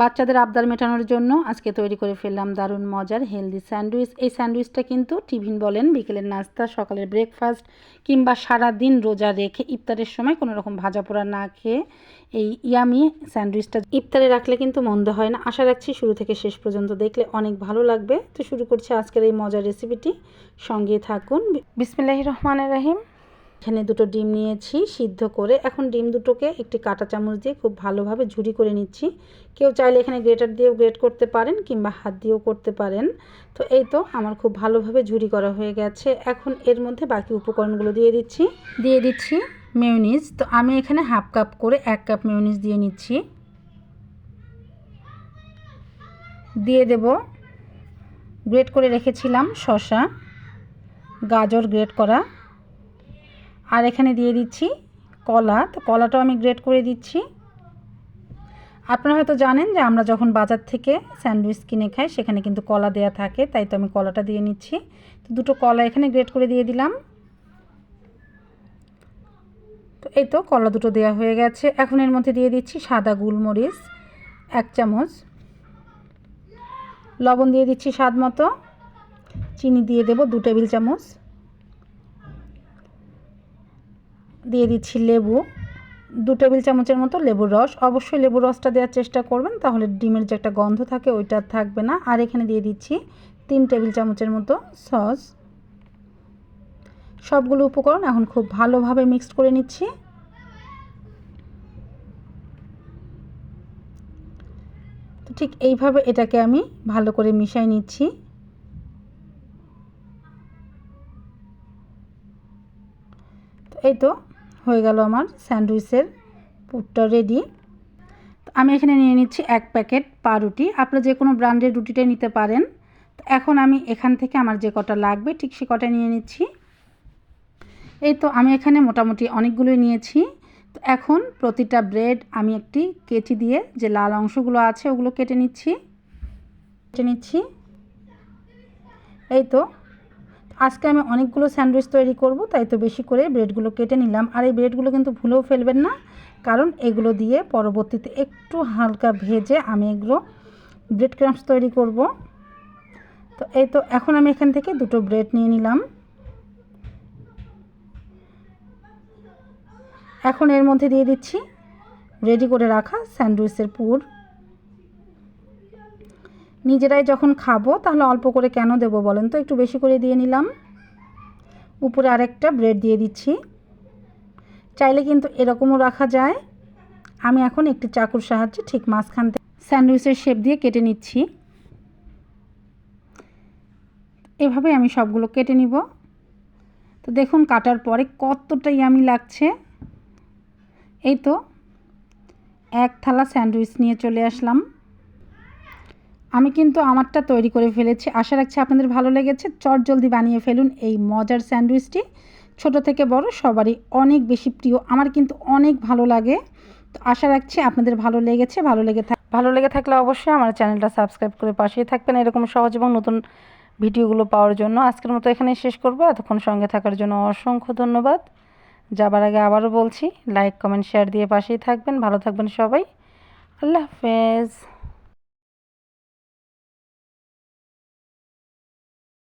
বাচ্চাদের আবদার মেটানোর জন্য আজকে তৈরি করে ফেললাম দারুণ মজার হেলদি স্যান্ডউইচ। এই স্যান্ডউইচটা কিন্তু টিফিন বলেন, বিকেলের নাস্তা, সকালের ব্রেকফাস্ট কিংবা সারা দিন রোজা রেখে ইফতারের সময় কোনো রকম ভাজা পোড়া না খেয়ে এই ইয়ামি স্যান্ডউইচটা ইফতারে রাখলে কিন্তু মন্দ হয় না। আশা রাখছি শুরু থেকে শেষ পর্যন্ত দেখলে অনেক ভালো লাগবে। তো শুরু করছি আজকের এই মজার রেসিপিটি সঙ্গে থাকুন। বিসমিল্লাহ রহমান রাহিম। এখানে দুটো ডিম নিয়েছি সিদ্ধ করে। এখন ডিম দুটোকে একটি কাঁটা চামচ দিয়ে খুব ভালোভাবে ঝুরি করে নিচ্ছি। কেউ চাইলে এখানে গ্রেটার দিয়েও গ্রেট করতে পারেন কিংবা হাত দিয়েও করতে পারেন। তো এই তো আমার খুব ভালোভাবে ঝুরি করা হয়ে গেছে। এখন এর মধ্যে বাকি উপকরণগুলো দিয়ে দিচ্ছি। দিয়ে দিচ্ছি মেয়নিজ। তো আমি এখানে হাফ কাপ করে এক কাপ মেয়নিজ দিয়ে নিচ্ছি। দিয়ে দেব। গ্রেট করে রেখেছিলাম শশা গাজর গ্রেট করা। আর এখানে দিয়ে দিচ্ছি কলা। তো কলাটাও আমি গ্রেট করে দিচ্ছি। আপনারা হয়তো জানেন যে আমরা যখন বাজার থেকে স্যান্ডউইচ কিনে খাই, সেখানে কিন্তু কলা দেয়া থাকে, তাই তো আমি কলাটা দিয়ে নিচ্ছি। তো দুটো কলা এখানে গ্রেট করে দিয়ে দিলাম। তো এই তো কলা দুটো দেওয়া হয়ে গেছে। এখন এর মধ্যে দিয়ে দিচ্ছি সাদা গোলমরিচ, এক চামচ। লবণ দিয়ে দিচ্ছি স্বাদ মতো। চিনি দিয়ে দেব দু টেবিল চামচ। দিয়ে দিচ্ছি লেবু। দু টেবিল চামচের মতো লেবুর রস। অবশ্যই লেবুর রসটা দেওয়ার চেষ্টা করবেন, তাহলে ডিমের যে একটা গন্ধ থাকে ওইটা থাকবে না। আর এখানে দিয়ে দিচ্ছি তিন টেবিল চামচের মতো সস। সবগুলো উপকরণ এখন খুব ভালোভাবে মিক্সড করে নিচ্ছি। তো ঠিক এইভাবে এটাকে আমি ভালো করে মিশাই নিচ্ছি। এই তো হয়ে গেল আমার স্যান্ডউইচের পুরটা রেডি আমি এখানে নিয়ে নিচ্ছি এক প্যাকেট পাউরুটি। আপনারা যে কোনো ব্র্যান্ডের রুটিটাই নিতে পারেন। তো এখন আমি এখান থেকে আমার যে কটা লাগবে ঠিক সে কটা নিয়ে নিচ্ছি। এই তো আমি এখানে মোটামুটি অনেকগুলোই নিয়েছি। তো এখন প্রতিটা ব্রেড আমি একটি কেচি দিয়ে যে লাল অংশগুলো আছে ওগুলো কেটে নিচ্ছি। কেটে নিচ্ছি। এই তো আজকে আমি অনেকগুলো স্যান্ডউইচ তৈরি করব, তাই তো বেশি করে ব্রেডগুলো কেটে নিলাম। আর এই ব্রেডগুলো কিন্তু ভুলেও ফেলবেন না, কারণ এগুলো দিয়ে পরবর্তীতে একটু হালকা ভেজে আমি এগুলো ব্রেড ক্রামস তৈরি করব। তো এই তো, এখন আমি এখান থেকে দুটো ব্রেড নিয়ে নিলাম। এখন এর মধ্যে দিয়ে দিচ্ছি রেডি করে রাখা স্যান্ডউইচের পুর। নিজেরাই যখন খাব, তাহলে অল্প করে কেন দেব বলেন তো? একটু বেশি করে দিয়ে নিলাম। উপরে আরেকটা ব্রেড দিয়ে দিচ্ছি। চাইলে কিন্তু এরকমও রাখা যায়। আমি এখন একটি চাকুর সাহায্যে ঠিক মাঝখান থেকে স্যান্ডউইচের শেপ দিয়ে কেটে নিচ্ছি। এভাবে আমি সবগুলো কেটে নিব। তো দেখুন, কাটার পরে কতটাই আমি লাগছে। এই তো, এক থালা স্যান্ডউইচ নিয়ে চলে আসলাম। আমি কিন্তু আমারটা তৈরি করে ফেলেছি। আশা রাখছি আপনাদের ভালো লেগেছে। চট জলদি বানিয়ে ফেলুন এই মজার স্যান্ডউইচটি। ছোট থেকে বড়, সবারই অনেক বেশি প্রিয়। আমার কিন্তু অনেক ভালো লাগে। তো আশা রাখছি আপনাদের ভালো লেগেছে, ভালো লেগে থাক ভালো লেগে থাকলে অবশ্যই আমার চ্যানেলটা সাবস্ক্রাইব করে পাশেই থাকবেন এরকম সহজ এবং নতুন ভিডিওগুলো পাওয়ার জন্য। আজকের মতো এখানেই শেষ করব। এতক্ষণ সঙ্গে থাকার জন্য অসংখ্য ধন্যবাদ। যাবার আগে আবারও বলছি লাইক কমেন্ট শেয়ার দিয়ে পাশেই থাকবেন। ভালো থাকবেন সবাই। আল্লাহ হাফেজ।